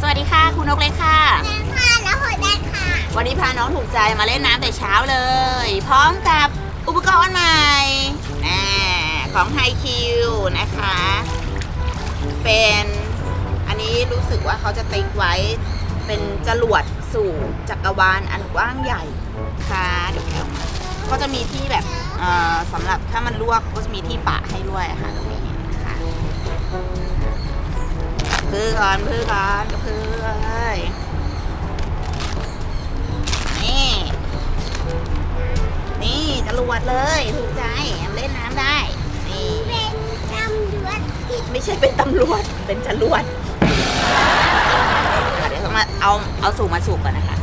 สวัสดีค่ะคุณนกเล็กค่ะค่ะแล้วหัวแดงค่ะ วันนี้พาน้องถูกใจมาเล่นน้ำแต่เช้าเลย พร้อมกับอุปกรณ์ใหม่แน่ของไฮคิวนะคะ เป็นอันนี้รู้สึกว่าเขาจะติ๊กไว้เป็นจรวดสู่จักรวาลอันกว้างใหญ่ค่ะเดี๋ยวแค่มาก็จะมีที่แบบเอ่อสำหรับถ้ามันลวกก็จะมีที่ปะให้ด้วยค่ะตรงนี้ อก่อนพื้อก่อนก็พื้อนนี่ นี่จรวดเลยถูกใจเล่นน้ำได้นี่เป็นตำรวจไม่ใช่เป็นตำรวจเป็นจรวดเดี๋ยวมาเอาเอาสูบมาสูบก่อนนะคะ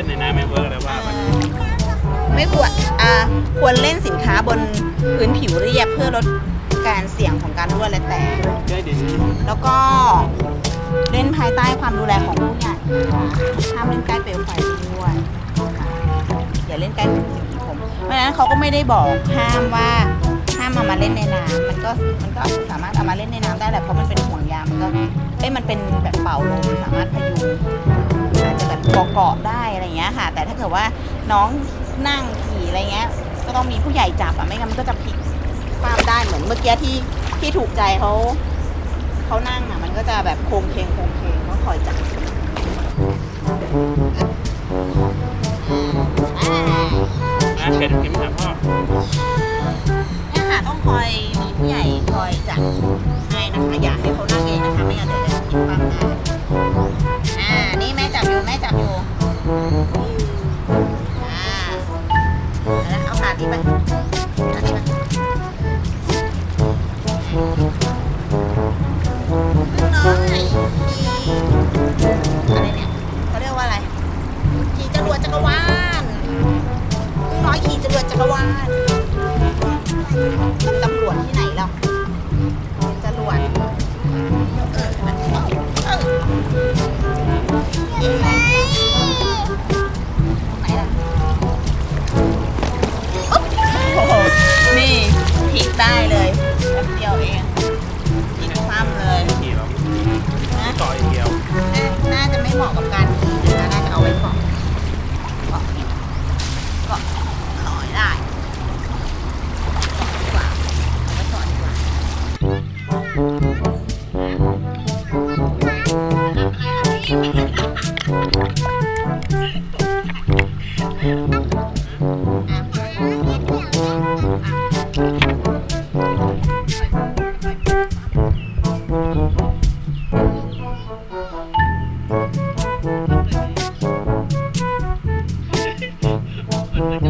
ล่นในน้ำไม่เวิร์กแล้วว่ามันไม่ควรอ่าควรเล่นสินค้าบนพื้นผิวเรียบเพื่อลดการเสี่ยงของการรั่วและแตกใกล้ดินแล้วก็เล่นภายใต้ความดูแลของผู้ใหญ่ห้ามเล่นใกล้เปลวไฟด้วยค่ะอย่าเล่นใกล้สิ่งที่ผมเพราะฉะนั้นเขาก็ไม่ได้บอกห้ามว่าห้ามเอามาเล่นในน้ำมันก็มันก็สามารถเอามาเล่นในน้ำได้แหละเพราะมันเป็นห่วงยางมันก็เอ้ยมันเป็นแบบเป่าลมสามารถพยุงอาจจะแบบเกาะๆได้ เงี้ยค่ะแต่ถ้าเกิดว่าน้องนั่งขี่อะไรเงี้ย ก็ต้องมีผู้ใหญ่จับอะไม่งั้นมันก็จะพลิกความได้เหมือนเมื่อกี้ที่ที่ถูกใจเขาเขานั่งอะ มันก็จะแบบโครงเคงโครงเคงก็คอยจับอ่าอะเช็ดกินถามพ่อเนี่ยค่ะต้องคอยมีผู้ใหญ่คอยจับให้นะคะอย่าให้ กับการ Mm-hmm.